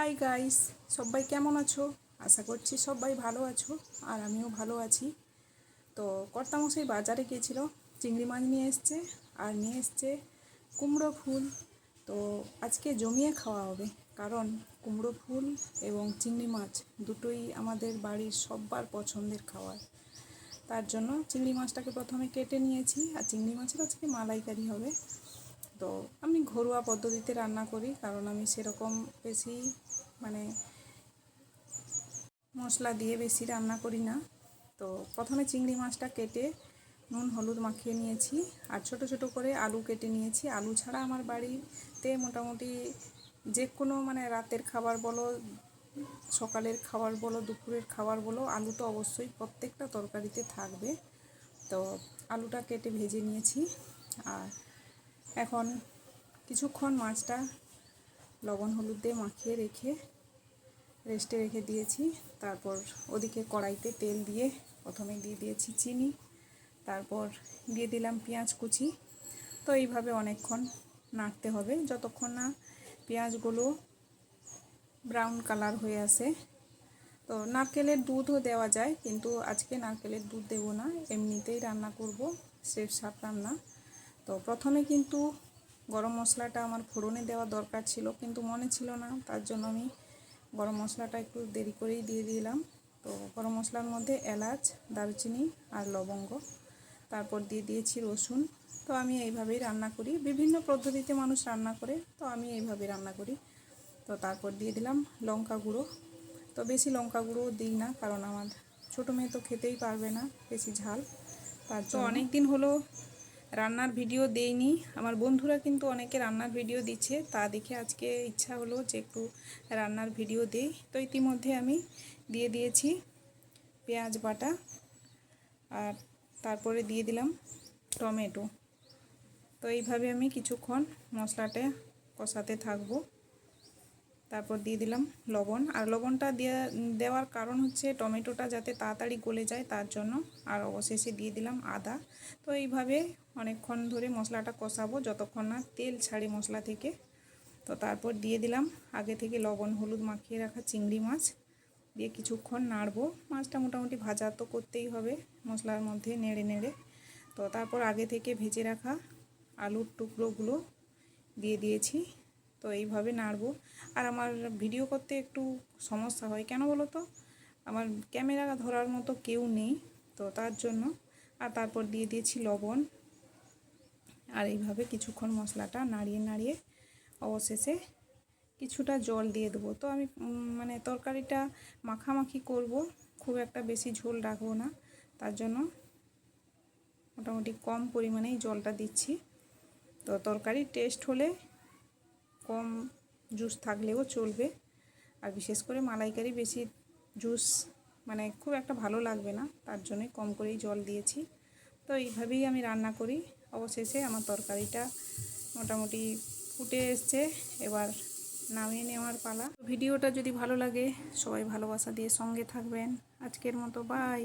Hi guys সবাই কেমন আছো? আশা করছি সবাই ভালো আছো, আর আমিও ভালো আছি। তো কর্তামশাই বাজারে গিয়েছিল, চিংড়ি মাছ নিয়ে এসছে, আর নিয়ে এসছে কুমড়ো ফুল। তো আজকে জমিয়ে খাওয়া হবে, কারণ কুমড়ো ফুল এবং চিংড়ি মাছ দুটোই আমাদের বাড়ির সব্বার পছন্দের খাবার। তার জন্য চিংড়ি মাছটাকে প্রথমে কেটে নিয়েছি, আর চিংড়ি মাছের আজকে মালাইকারি হবে। তো আমি ঘরোয়া পদ্ধতিতে রান্না করি, কারণ আমি সেরকম বেশি মানে মশলা দিয়ে বেশি রান্না করি না। তো প্রথমে চিংড়ি মাছটা কেটে নুন, হলুদ মাখিয়ে নিয়েছি, আর ছোট ছোট করে আলু কেটে নিয়েছি। আলু ছাড়া আমার বাড়িতে মোটামুটি যে কোনো মানে রাতের খাবার বলো, সকালের খাবার বলো, দুপুরের খাবার বলো, আলু তো অবশ্যই প্রত্যেকটা তরকারিতে থাকবে। তো আলুটা কেটে ভেজে নিয়েছি, আর এখন কিছুক্ষণ মাছটা লবণ হলুদ দিয়ে মাখিয়ে রেখে, রেস্টে রেখে দিয়েছি। তারপর ওদিকে কড়াইতে তেল দিয়ে প্রথমে দিয়ে দিয়েছি চিনি, তারপর দিয়ে দিলাম পেঁয়াজ কুচি। তো এইভাবে অনেকক্ষণ নাড়তে হবে। যতক্ষণ না পেঁয়াজগুলো ব্রাউন কালার হয়ে আসে। তো নারকেলের দুধও দেওয়া যায়, কিন্তু আজকে নারকেলের দুধ দেবো না। এমনিতেই রান্না করব সেফ সাপ রান্না তো প্রথমে কিন্তু গরম মশলাটা আমার ফোড়নে দেওয়া দরকার ছিল কিন্তু মনে ছিল না। তার জন্য আমি গরম মশলাটা একটু দেরি করেই দিয়ে দিলাম। তো গরম মশলার মধ্যে এলাচ দারুচিনি আর লবঙ্গ। তারপর দিয়ে দিয়েছি রসুন। তো আমি এইভাবেই রান্না করি। বিভিন্ন পদ্ধতিতে মানুষ রান্না করে তো আমি এইভাবে রান্না করি। তো তারপর দিয়ে দিলাম লঙ্কা গুঁড়ো। তো বেশি লঙ্কা গুঁড়ো দিই না কারণ আমার ছোটো মেয়ে তো খেতেই পারবে না বেশি ঝাল। তার তো অনেক দিন হলো রান্নার ভিডিও দেইনি। আমার বন্ধুরা কিন্তু অনেকে রান্নার ভিডিও দিচ্ছে। তা দেখে আজকে ইচ্ছা হলো যে একটু রান্নার ভিডিও দেই। তো ইতিমধ্যে আমি দিয়ে দিয়েছি পেঁয়াজ বাটা আর তারপরে দিয়ে দিলাম টমেটো। তো এইভাবে আমি কিছুক্ষণ মশলাটা কষাতে থাকব। তারপর দিয়ে দিলাম লবণ। আর লবণটা দিয়ে, দেওয়ার কারণ হচ্ছে টমেটোটা যাতে তাড়াতাড়ি গলে যায় তার জন্য। আর অবশেষে দিয়ে দিলাম আদা। তো এইভাবে অনেকক্ষণ ধরে মশলাটা কষাবো যতক্ষণ না তেল ছাড়ে মশলা থেকে। তো তারপর দিয়ে দিলাম আগে থেকে লবণ, হলুদ মাখিয়ে রাখা চিংড়ি মাছ। দিয়ে কিছুক্ষণ নাড়বো। মাছটা মোটামুটি ভাজা তো করতেই হবে, মশলার মধ্যে নেড়ে নেড়ে। তো তারপর আগে থেকে ভেজে রাখা আলুর টুকরোগুলো দিয়ে দিয়েছি। তো এইভাবে নাড়বো। আর আমার ভিডিও করতে একটু সমস্যা হয়। কেন বলো তো? আমার ক্যামেরা ধরার মতো কেউ নেই, তো তার জন্য। আর তারপর দিয়ে দিয়েছি লবণ। আর এইভাবে কিছুক্ষণ মশলাটা নাড়িয়ে নাড়িয়ে অবশেষে কিছুটা জল দিয়ে দেবো। তো আমি মানে তরকারিটা মাখামাখি করব। খুব একটা বেশি ঝোল রাখব না। তার জন্য মোটামুটি কম পরিমাণেই জলটা দিচ্ছি। তো তরকারি টেস্ট হলে কম জুস থাকলেও চলবে। আর বিশেষ করে মালাইকারি বেশি জুস মানে খুব একটা ভালো লাগবে না, তার জন্যে কম করেই জল দিয়েছি। তো এইভাবেই আমি রান্না করি। অবশেষে আমার তরকারিটা মোটামুটি ফুটে এসছে, এবার নামিয়ে নেওয়ার পালা। ভিডিওটা যদি ভালো লাগে, সবাই ভালোবাসা দিয়ে সঙ্গে থাকবেন। আজকের মতো, বাই।